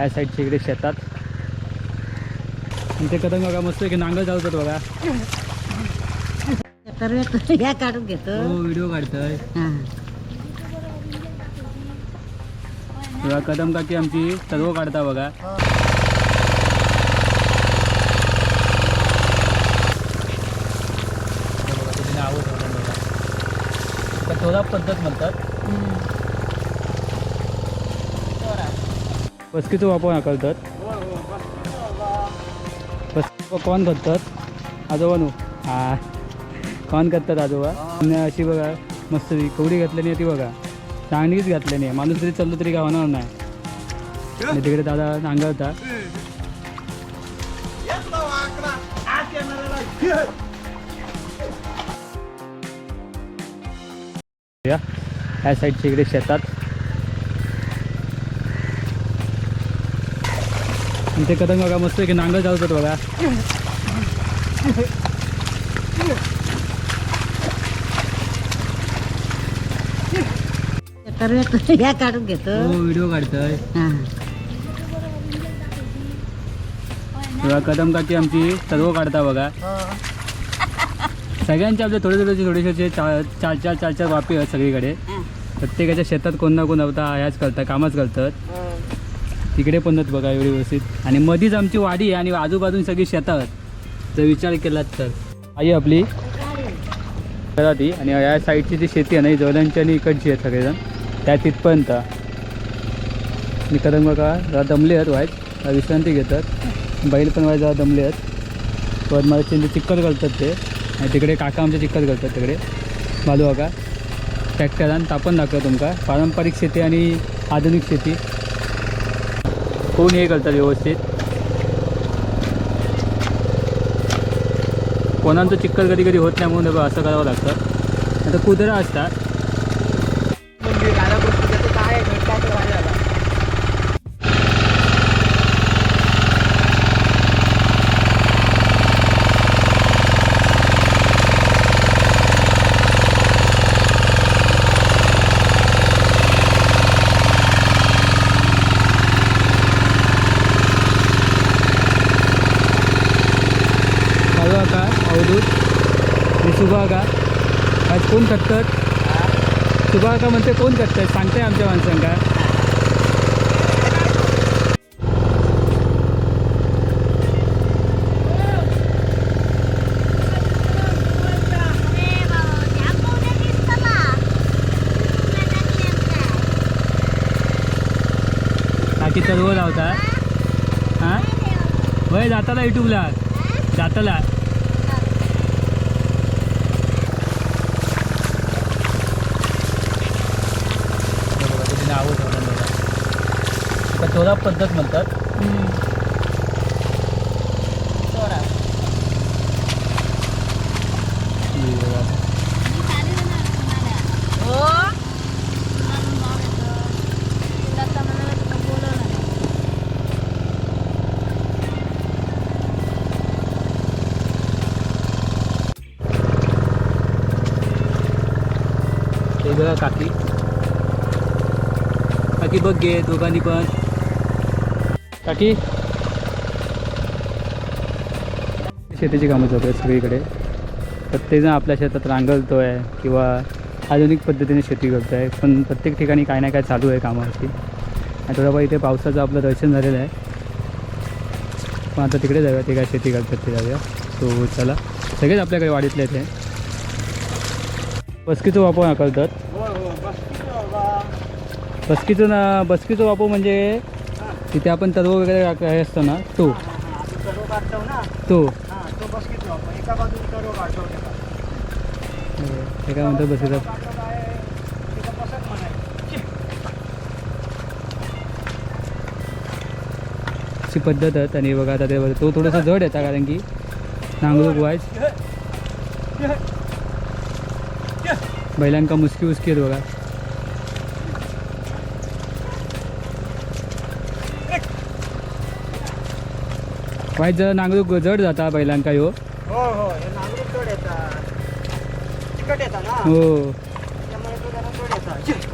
ह्या साईडच्या इकडे शेतात. ते कदम बघा मस्त की नांगर चालवतात बघा. काढून घेतो. हो व्हिडिओ काढतोय. हा. तेव्हा कदम काकी आमची सर्व काढता बघा. थोडा पद्धत म्हणतात. बसकीचं वापर करतात. बस कोण करतात आजोबा नु. हा. कोण करतात आजोबा? आणि अशी बघा मस्त कवडी घातलेली आहे ती बघा. चांगलीच घातल्याने आहे. माणूस जरी चाललो तरी गावणार नाही. आणि तिकडे दादा नांगरता. या. ह्या साईडच्या इकडे शेतात. आणि ते कदम बघा मस्त की नांगर चालवतात बघा. तर या काढून घेतो. हो व्हिडिओ काढतोय. हा. तेव्हा कदम काकी आमची सर्व काढता बघा. सगळ्यांचे आपले थोडे थोडेसे थोडेसे चार चार चार चार चार वापे आहेत सगळीकडे. हा. प्रत्येकाच्या शेतात कोण ना कोण होता ह्याच करतात कामच करतात. तिकडे पण बघा एवढी व्यवस्थित. आणि मधीच आमची वाडी आहे आणि आजूबाजून सगळी शेतात आहेत. जर विचार केलात तर. आई आपली. करा ती आणि या साईडची जी शेती आहे ना ही आणि इकडची आहे सगळेजण. त्या तिथपर्यंत. मी कदम बघा जरा दमले आहेत वाईट. विश्रांती घेतात. बैल पण वाईट जरा दमले आहेत. वर मला चिंते चिक्कल करतात ते. आणि तिकडे काका आमचे चिक्कल करतात तिकडे. बालू बघा. ट्रॅक्टरान तापण दाखवतो तुमका. पारंपरिक शेती आणि आधुनिक शेती. कोण हे करतात व्यवस्थित. कोणाचं चिखल कधी कधी होत नाही म्हणून असं करावं लागतं. आता कुदरा असतात काळू का अवधूत आणि सुभा आज कोण करतात सुभा का म्हणते कोण करतात सांगताय आमच्या माणसांका बाकी सर्व लावता हां वय जाताला युट्यूबला जाताला थोडा पद्धत म्हणतात ते बघा काकी काकी बघ घे दोघांनी पण काकी? शेतीची कामं चालू आहेत सगळीकडे. प्रत्येकजण आपल्या शेतात रांगलतोय किंवा आधुनिक पद्धतीने शेती करतो आहे पण प्रत्येक ठिकाणी काय ना काय चालू आहे कामावरती. आणि थोडंफार इथे पावसाचं आपलं दर्शन झालेलं आहे. पण आता तिकडे जाऊया ते काय शेती करतात ते जाऊया. सो चला सगळेच आपल्याकडे वाढीतले ते बसकीचं वापर करतात बसकीचं ना बसकीचं वापर म्हणजे तिथे आपण तर्व वगैरे हे असतो ना? तो. तो. हे काय म्हणतात बसीचा अशी पद्धत आहे आणि बघा आता ते तो थोडंसं जड येतात कारण की नांगरूक वायच बैलांका मुसकी उसकी आहेत बघा. वाईट जर नांगरूक जड जाता बैलांका ह्यो. हो हो हे नांगरूक चढ येतात चिकट येतात ना? हो. त्यामुळे तो जरा चढ येतात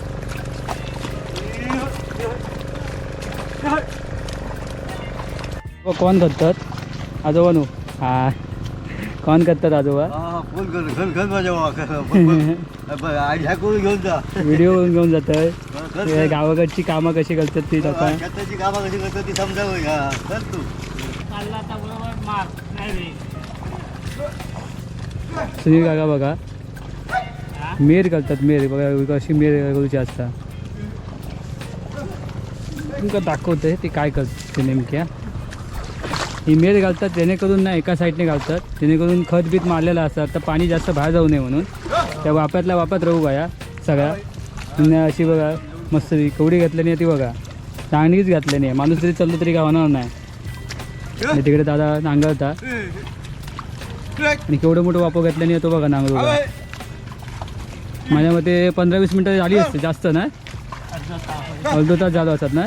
व कोण करतात आजोबा नु. हा. कोण करतात आजोबा? फोन कर घर घर माझ्या ह्या करून घेऊन जा. व्हिडिओ घेऊन जात. गावाकडची कामं कशी करतात ती शेताची कामं कशी करतात ती समजावं सुनील काका बघा. मेर करतात मेर बघा कशी मेर करूची असता तुमका दाखवतंय ते काय करते नेमक्या. ही मेर घालतात जेणेकरून ना एका साईडने घालतात. जेणेकरून खत बीत मारलेलं असतात. तर पाणी जास्त बाहेर जाऊ नये म्हणून. त्या वाप्यातल्या वापात राहू का सगळ्या. आणि अशी बघा मस्त कवडी घातल्याने ती बघा. चांगलीच घातल्याने. माणूस जरी चाललो तरी होणार नाही. आणि तिकडे दादा नांगरता आणि केवढं मोठं वापर घातल्याने येतो बघा नांगर माझ्या मते पंधरा वीस मिनटं झाली असते जास्त ना अर्धा तास. झालो असतात ना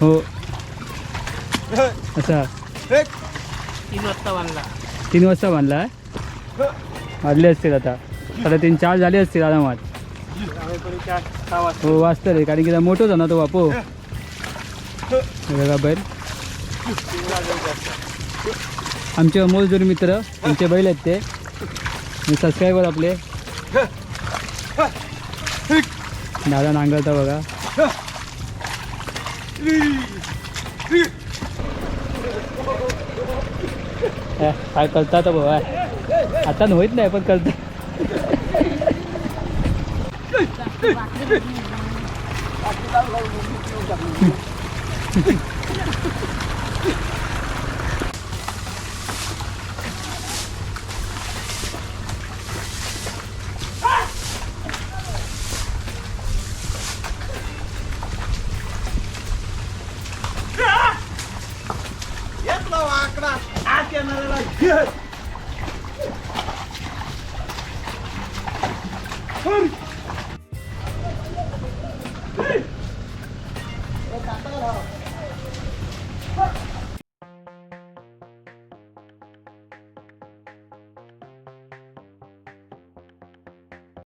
हो. असा तीन वाजता बांधला. तीन वाजता बांधला वाजले असतील आता. आता तीन चार झाले असतील आरामात. हो. वाजतं. रे कारण की मोठं ना तो बापू बघा बैल. आमचे अमोल जोडी मित्र आमचे बैल आहेत ते. सबस्क्रायबर आपले. दादा नांगरता बघा. काय काय करतात बाबा आता होईत नाही पण करतात Get!